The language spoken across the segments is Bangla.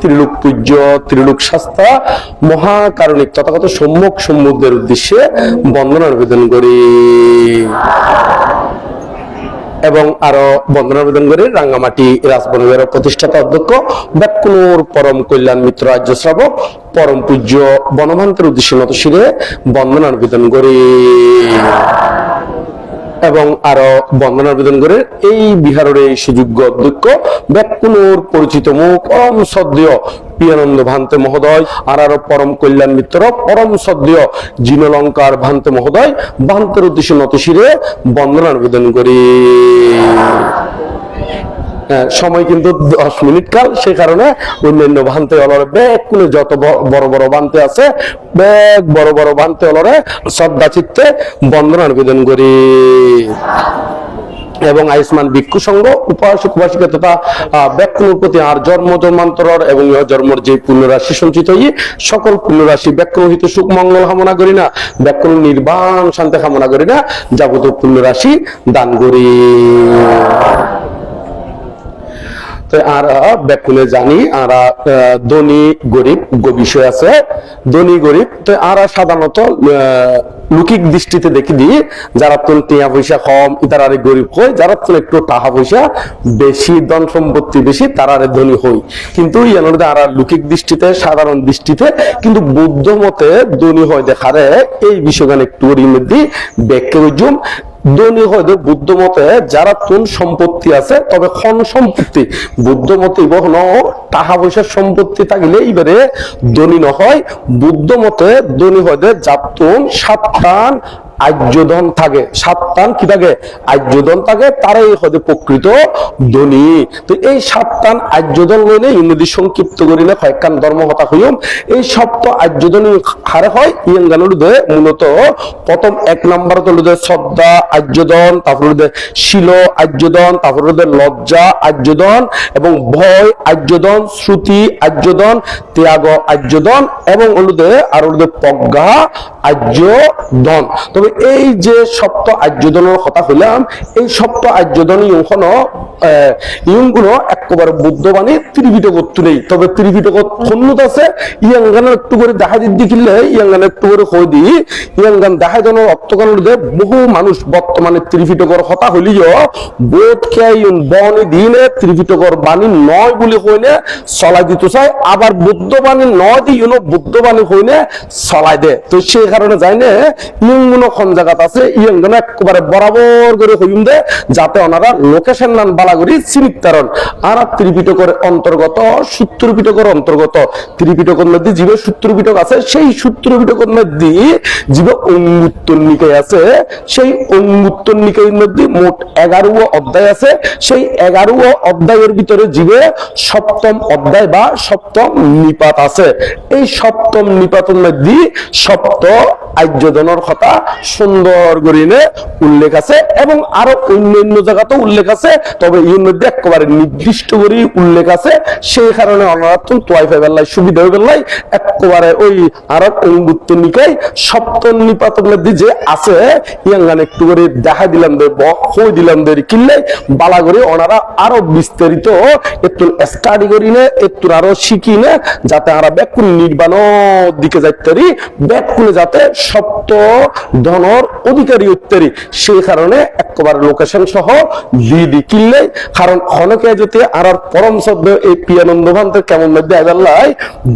ত্রিলোক পূজ্য ত্রিলোক শাস্তা মহাকারণিক, তথাগত সম্যক সম্মুখদের উদ্দেশ্যে বন্দনা নিবেদন করি। এবং আরও বন্দনা নিবেদন করে, রাঙ্গামাটি রাজবনের প্রতিষ্ঠাতা অধ্যক্ষ ব্যাকুনুর পরম কল্যাণ মিত্র রাজ্য শ্রাবক, পরম পূজ্য বনভান্তের উদ্দেশ্যে নত শিরে বন্দনা নিবেদন করি। এবং আরও বন্দনা আবেদন করে এই বিহারের এই সুযোগ্য অধ্যক্ষ ব্যাকুনুর পরিচিত মুখ পরম সদ্য পিয়ানন্দ ভান্তে মহোদয়, আর আরও পরম কল্যাণ মিত্র পরম সদ্য জিনলঙ্কার ভান্তে মহোদয়, ভান্তের উদ্দেশ্যে নতশিরে বন্দনা আবেদন করি। সময় কিন্তু দশ মিনিট কাল সে কারণে অন্যান্য ভান্তে অলরে ব্যাগ কোনো যত বড় বড় ভান্তে আছে ব্যাগ বড় বড় ভান্তে অলরে শ্রদ্ধা চিত্তে বন্দনা নিবেদন করি। এবং আয়ুষ্মান ভিক্ষু সংঘ উপাসক উপাসিকা তথা ব্যাকুণের প্রতি আর জন্ম জন্মান্তর এবং ইহ জন্মর যে পুণ্যরাশি সঞ্চিত হই, সকল পুণ্যরাশি ব্যাকুণ হিত সুখ, মঙ্গল কামনা করি না ব্যাকুণ নির্বাণ, শান্তি কামনা করি না, যাবতীয় পুণ্যরাশি দান করি। আর ব্যাকুলে জানি, আর ধনী, গরিব বিষয় আছে। ধনী, গরিব, তো আর সাধারণত লৌকিক দৃষ্টিতে দেখি দিই, যারা তো টিয়া পয়সা কম তারা আরে গরিব হয় যারা তো একটু টাকা পয়সা বেশি, ধন সম্পত্তি বেশি, তারা আরে ধনী হই। কিন্তু ইয়ানোর আর লৌকিক দৃষ্টিতে, সাধারণ দৃষ্টিতে, কিন্তু বুদ্ধ মতে ধনী হয় দেখারে, এই বিষয়গান একটু ওর মধ্যে ব্যাখ্যা ধনী হয়তো বুদ্ধ মতে যারা তুন সম্পত্তি আছে, তবে ক্ষণ সম্পত্তি। বুদ্ধ মতে বহন টাকা পয়সার সম্পত্তি থাকিলে এইবারে ধনী নহয় বুদ্ধ মতে ধনী হয়তো যাতুন সাতটান আর্যধন থাকে সাতটান কি থাকে? আর্যধন থাকে, তারাই হয়তো প্রকৃত ধনী। তো এই সাতটান আর্যধন লইলে ইংরেজি সংক্ষিপ্ত করিলে কয়েকখান ধর্ম হতা হইম এই সপ্ত আর্যধন হারে হয় ইয়াঙ্গানুর মূলত প্রথম এক নম্বর তো হলো শ্রদ্ধা আর্যদন, তারপর হলো শিল আর্যদন, তারপর হলো লজ্জা আর্যদন, এবং ভয় আর্যদন, শ্রুতি আর্যদন, ত্যাগ আর্যদন, এবং হলো আর হলো প্রজ্ঞা আর্যদন। তবে এই যে সপ্ত আর্যদনের কথা হইলাম এই সপ্ত আর্যদন ইউখন ইউগুলো একেবারে বুদ্ধবাণী ত্রিপিটকত নেই। তবে ত্রিপিটকত খন্নুত আছে ইয়াঙ্গানের একটু করে দেখা দিদি কিনলে ইয়াঙ্গান একটু করে কই দি ইয়াঙ্গান দেখা জনের অর্থকানের বহু মানুষ বর্তমানে ত্রিপিটকর হতা হলিও বোধ খেয়াইন বনি দিনে ত্রিপিটকর বাণী নয় বলে কইনে চলাই দিতে চাই আবার বুদ্ধবাণী নয় দি ইউনো বুদ্ধবাণী কইনে চলাই দে। তো সেই কারণে যাই না ইয়ঙ্গুনো খন জায়গাত আছে ইয়ঙ্গুনো একেবারে বরাবর করে হইম দে, যাতে ওনারা লোকেশন নান বালা করি চিনিক তারণ আর ত্রিপিটকের অন্তর্গত সূত্র পিটকের অন্তর্গত, ত্রিপিটকের মধ্যে জীবে সূত্র পিটক আছে, সেই সূত্র পিটকের মধ্যে জীবে অঙ্গুত্তর নিকায় আছে, সেই অঙ্গুত্তর নিকায়ের মধ্যে মোট এগারো অধ্যায় আছে। সেই এগারো অধ্যায়ের ভিতরে জীবে সপ্তম অধ্যায় বা সপ্তম নিপাত আছে। এই সপ্তম নিপাতের মধ্যে সপ্ত আর্যজনের কথা সুন্দর করিনে উল্লেখ আছে এবং আরও অন্যান্য জায়গাতেও উল্লেখ আছে, তবে এর মধ্যে একেবারে নির্দিষ্ট করে উল্লেখ আছে। সেই কারণে অনারাত্ম তোয়াই ফেবেলাই সুবিধা হয়ে বেলাই একেবারে ওই আরব অঙ্গুত্ব নিকাই সপ্তম মধ্যে যে আছে, ইয়াঙ্গান একটু করে দেখা দিলাম দে হই দিলাম দে, কিনলে বালা করে ওনারা আরও বিস্তারিত একটু স্টাডি করি নে, একটু আরও শিখি নে, যাতে আমরা ব্যাকুল নির্বাণ দিকে যাইতে পারি, ব্যাকুলে যাতে সপ্ত ধনর অধিকারী উত্তরি। সেই কারণে একেবারে লোকেশন সহ দি দি কিনলে, কারণ হনকে যদি আর আর পরম শব্দ এই পিয়ানন্দ ভান্তের কেমন মধ্যে আইবাল্লাই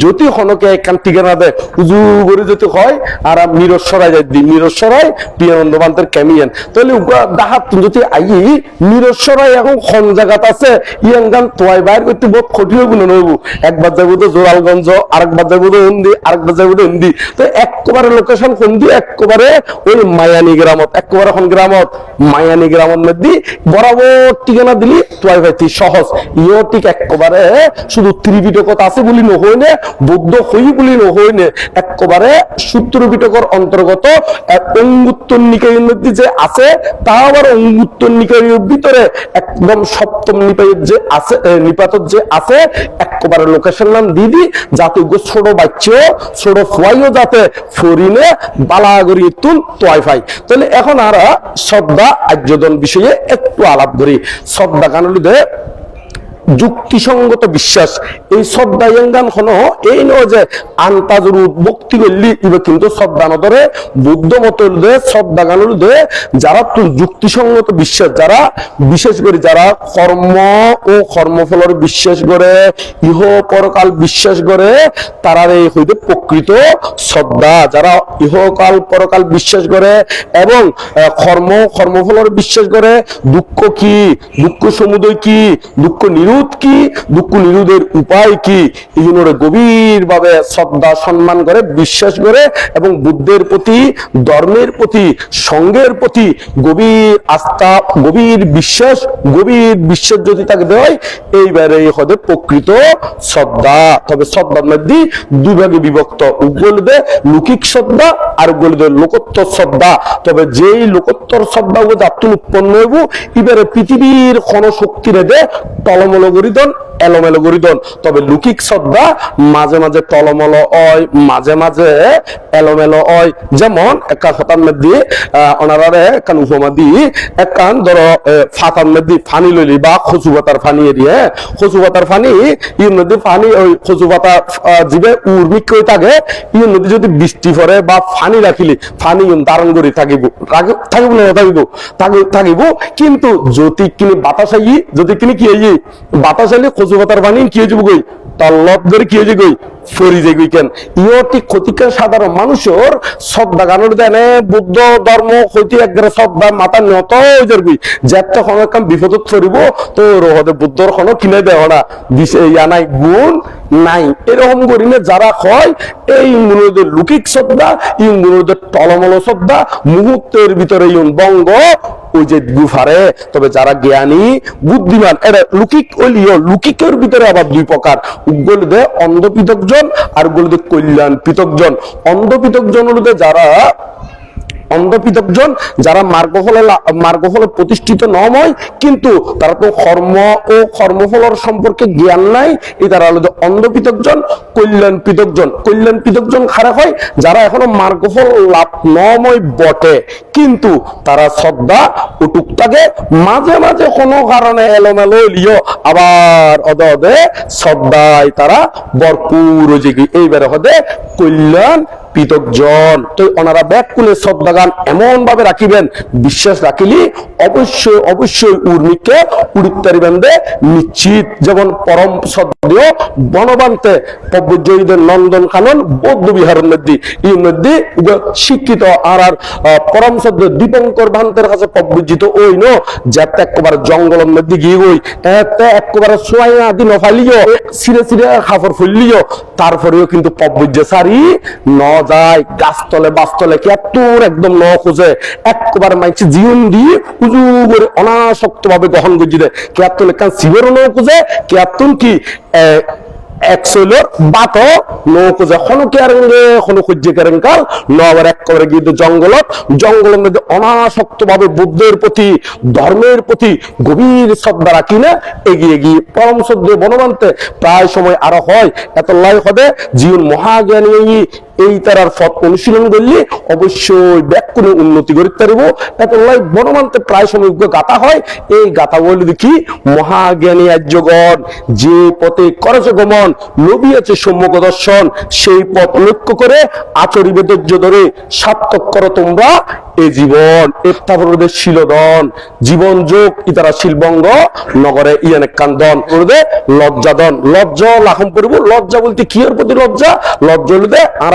যদি হনকে একান ঠিকানা দেয়। উজু করে যদি হয়, আর নিরস্বরাই যাই দি নিরস্বরাই পিয়ানন্দ ভান্তের কেমিয়ান তাহলে দাহাত যদি আই নিরস্বরাই এখন খন জায়গাত আছে? ইয়াঙ্গান তোয়াই বাইর করতে বহুত কঠিন গুণ নইব একবার যাব তো জোরালগঞ্জ, আরেকবার যাব তো হিন্দি, আরেকবার যাব তো হিন্দি। তো একেবারে লোকেশন কোন দিয়ে একেবারে ওই মায়ানি গ্রামত একেবারে এখন গ্রামত মায়ানি গ্রামের মধ্যে বরাবর ঠিকানা দিলি তোয়াই ভাইতি সহজ। ইও ঠিক একেবারে শুধু ত্রিপিটকত আছে বলি নহই বৌদ্ধ হই বলি নহই নে একেবারে সূত্র অন্তর্গত অঙ্গুত্তর নিকায়ের মধ্যে যে আছে তা আবার অঙ্গুত্তর নিকায়ের ভিতরে একদম সপ্তম নিপায়ের যে আছে এ, নিপাতত যে আছে একেবারে লোকেশন নাম দিদি যাতে ছোট বাচ্চা ছোট ফুয়াইও যাতে ফরিনে বালাগরি তুল তোয়াইফাই। তাহলে এখন আর শ্রদ্ধা আর্যদন বিষয়ে একটু আলাপ করি। শ্রদ্ধা কানুলিদে যুক্তিসঙ্গত বিশ্বাস। এই শ্রদ্ধা ইয়াঙ্গান হনো এই নয় যে আন্তাজুর ভক্তি করলি ইবে কিন্তু শ্রদ্ধা নদরে, বুদ্ধ মত শ্রদ্ধা গানুর দে, যারা যুক্তিসঙ্গত বিশ্বাস, যারা বিশেষ করে যারা কর্ম ও কর্মফলের বিশ্বাস করে, ইহ পরকাল বিশ্বাস করে, তারা এই হইতে প্রকৃত শ্রদ্ধা। যারা ইহকাল পরকাল বিশ্বাস করে এবং কর্ম কর্মফলের বিশ্বাস করে, দুঃখ কি? দুঃখ সমুদয় কি? দুঃখ নিরোধ কি? দুঃখ নিরোধের উপায় কি? এইগুলোর গভীর ভাবে শ্রদ্ধা সম্মান করে, বিশ্বাস করে এবং বুদ্ধের প্রতি, ধর্মের প্রতি, সঙ্গের প্রতি গভীর আস্থা, গভীর বিশ্বাস গভীর বিশ্বাস যদি তাকে দেয় এইবারে হতে প্রকৃত শ্রদ্ধা। তবে শ্রদ্ধার মধ্যে দুই ভাগে বিভক্ত। উগ্রলদে লৌকিক শ্রদ্ধা আর উগ্রলদে লোকোত্তর শ্রদ্ধা। তবে যেই লোকোত্তর শ্রদ্ধা যাত্রী উৎপন্ন হইব, এবারে পৃথিবীর কোন শক্তি রেদে গরিদন এলোমেলো গরিদন তবে লৌকিক শ্রদ্ধা মাঝে মাঝে টলমল হয় মাঝে মাঝে এলোমেলো হয় যেমন একটা আহ, ওনারারে একখান উপমা দি একখান ধরো মধ্যে ফানি লইলি বা ফানি এরিয়ে পাতার ফানি ইর মধ্যে ফানি ওই আহ, উর্মিক করে থাকে। ইর মধ্যে যদি বৃষ্টি পড়ে বা ফানি রাখিলি ফানি ধারণ করে থাকিব। থাকিব না থাকিব। থাকিব। কিন্তু যদি কিনি বাতাস আই যদি কিনি কি বাতাস আইলে খসু পাতার ফানি কি হয়ে গই তার লব ধরে কি হয়ে গই বুদ্ধ মাথা নত বিপদত কোনো নাই এরকম যারা হয়, এই মুনুদের লুকিক শ্রদ্ধা এই মুনুদের টলমল শ্রদ্ধা মুহূর্তের ভিতরে ইউন বঙ্গ ওই যে গুফারে। তবে যারা জ্ঞানী, বুদ্ধিমান, এরা লুকিক ওলিও লুকিকের ভিতরে আবার দুই প্রকার। উগ্গলদে অন্ধ পৃথকজন আর উগ্গলদে কল্যাণ পৃথকজন অন্ধ পৃথকজন জন যারা অন্ধপিতকজন যারা মার্গফলে লা- মার্গফলে প্রতিষ্ঠিত নময় কিন্তু তারা তো কর্ম ও কর্মফলের সম্পর্কে জ্ঞান নাই, এই তারা হলো অন্ধপিতকজন কল্যাণ পিতকজন কল্যাণ পিতকজন খারাপ হয় যারা এখনও মার্গফল লাভ নময় বটে, কিন্তু তারা শ্রদ্ধা ও টুকটাকে মাঝে মাঝে কোনো কারণে এলোমেলো লিও আবার অদে অদে শ্রদ্ধায় তারা ভরপুর। এইবারে হদে কল্যাণ পৃথকজন তো ওনারা ব্যাটকুলের সব বাগান এমন ভাবে রাখিবেন, বিশ্বাস রাখিলি অবশ্যই অবশ্যই উর্মিকে উড়িত্তারি নিশ্চিত, যেমন পরম পব্বজয়ীদের নন্দন কানন, বৌদ্ধ বিহারের এই শিক্ষিত আর আর পরম শ্রদ্ধ দীপঙ্কর ভান্তের কাছে ওই একবার জঙ্গলের গিয়ে সোয়াইয়া দিন ফালিও, সিরে সিরে খাফর ফুললিও তারপরেও কিন্তু পব্বজ্য সারি ন যায়, গাছতলে বাস্তলে কেতুর একদম ন খোঁজে, একবার মাইছে জীবন দিয়ে উজু করে অনাসক্ত ভাবে গ্রহণ করছি দে কেতুলে কান শিবেরও ন খোঁজে কেতুন কি একশৈলর বাত নৌকো যখন কেরেঙ্গে কোনো সূর্য কেরেঙ্কাল ন আবার এক করে গিয়ে জঙ্গলত, জঙ্গলের মধ্যে অনাসক্ত ভাবে বুদ্ধের প্রতি, ধর্মের প্রতি গভীর শ্রদ্ধা রাখি না এগিয়ে গিয়ে পরম শ্রদ্ধে বনবান্তে প্রায় সময় আরও হয়। এত লাই হবে জীবন মহাজ্ঞানী এই তারার পথ অনুশীলন করলে অবশ্যই ব্যাকুণে উন্নতি করতে পারব। এত লাই বনমান্তে প্রায় সময় গাথা হয়। এই গাথা বলে দেখি, মহাজ্ঞানী আর্যগণ যে পথে করেছে গমন লবিয়াছে সম্মুখ দর্শন, সেই পথ লক্ষ্য করে আচরিবে ধৈর্য ধরে সার্থক করো তোমরা এ জীবন। এফতাবরদের শিলদন, জীবন যোগ ইতারা শিলবঙ্গ, নগরে ইয়ানে কান্দন লজ্জাদন। লজ্জা লাখম করব। লজ্জা বলতে কি প্রতি লজ্জা? লজ্জা হলে আর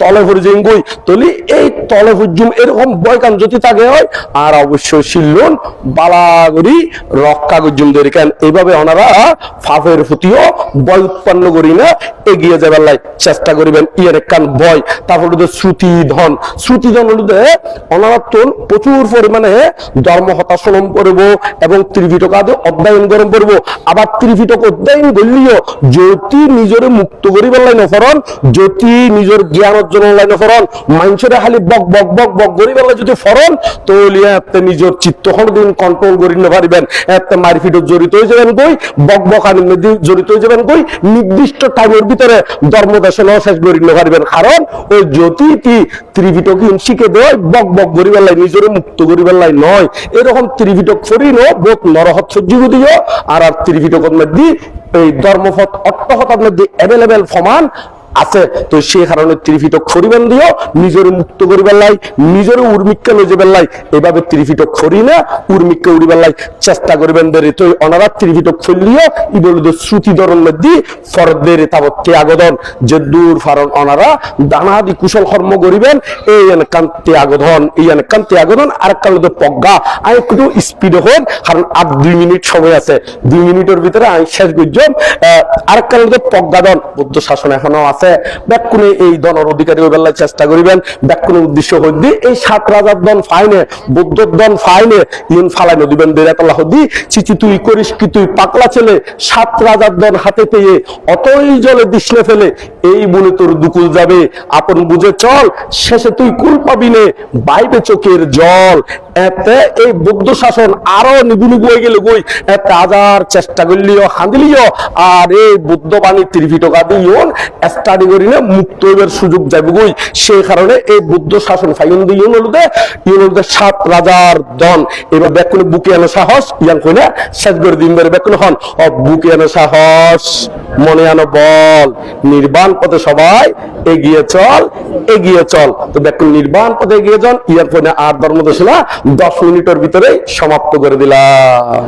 তলে ফরজেঙ্গুই তলি, এই তলে ফুজুম এরকম বয়কান যদি তাকে হয়, আর অবশ্যই শিল্লুন বালাগরি রক্ষা গজ্জুম ধরে কেন? এইভাবে ওনারা ফাফের প্রতিও বয় উৎপন্ন করি না, এগিয়ে যাবার লাই চেষ্টা করিবেন, ইয়ের কান বয়। তারপর শ্রুতি ধন শ্রুতি ধন হলো যে ওনারা তো প্রচুর পরিমাণে ধর্ম হতাশনম করব এবং ত্রিপিটক আদি অধ্যয়ন গরম করব। আবার ত্রিপিটক অধ্যয়ন করলিও যদি নিজরে মুক্ত করিবার লাই নফরন যদি নিজের জ্ঞান ফরন ফরন কই? নির্দিষ্ট টাইমের ভিতরে ধর্ম শেষ পারিবেন। কারণ ওই শিখে দেয়, বক বক করি বেলায় নিজের মুক্ত করি বেলায় নয়। এরকম ত্রিপিটক ফরি নো বোধ নরহত দিও। আর আর ত্রিপিটকের মধ্যে এই ধর্মপথ অর্থহতার মধ্যে অ্যাভেলেবেল ফমান আছে, তো সেই কারণে ত্রিপিটক করিবেন দিও নিজের মুক্ত করিবার লাই, নিজের উর্মিককে লই যাবার লাই, এভাবে ত্রিপিটক করি না, উর্মিককে উড়িবার লাই চেষ্টা করিবেন দেরি তো অনারা ত্রিপিটক ফেললিও ইবল শ্রুতি ধরন মধ্যে ফরদের তাবত ত্যাগদন যে দূর ফারণ অনারা দানাদি কুশল কর্ম করিবেন, এই এনকান ত্যাগধন এই এনকান ত্যাগধন আর কাল পজ্ঞা। আমি একটু স্পিড হন কারণ আর দুই মিনিট সময় আছে। দুই মিনিটের ভিতরে আমি শেষ করলাম আর কাল প্রজ্ঞাদন বুদ্ধ শাসন এখনও আছে। ব্যাকুনে এই দনের অধিকারী লাগি চেষ্টা করিবেন। ব্যাকুনে উদ্দেশ্য হইদি এই সাত রাজার দন ফাইনে, বুদ্ধর দন ফাইনে ইন ফালাইনে দিবেন দেরাতলা হদি চিচি তুই করিস কি তুই পাকলা ছেলে, সাত রাজার দন হাতে পেয়ে অতই জলে দিশলে ফেলে, এই বলে তোর দুকুল যাবে। আপন বুঝে চল, শেষে তুই কুল পাবি নে, বাইবে চোখের জল। এতে এই বৌদ্ধ শাসন আরও নিবু নিবু হয়ে গেল গই। এতে আজার চেষ্টা করলিও, হাঁদিলিও, আর এই বুদ্ধ বাণী ত্রিপিটকা দিও স্টাডি করিলে মুক্ত হইবার সুযোগ যাবে গই সেই কারণে এই বুদ্ধ শাসন ফাইন দিয়ে ইউনলুদে ইউনলুদে সাত রাজার দন এবার ব্যাকুনে বুকে আনো সাহস ইয়ান কইলে শেষ করে দিন বেড়ে ব্যাকুনে হন। ও বুকে আনো সাহস, মনে আনো বল। নির্বাণ পথে সবাই এগিয়ে চল এগিয়ে চল। তো দেখুন নির্বাণ পথে এগিয়ে যান ইয়ার ফোনে আর ধর্ম দশ মিনিটের ভিতরে সমাপ্ত করে দিলাম।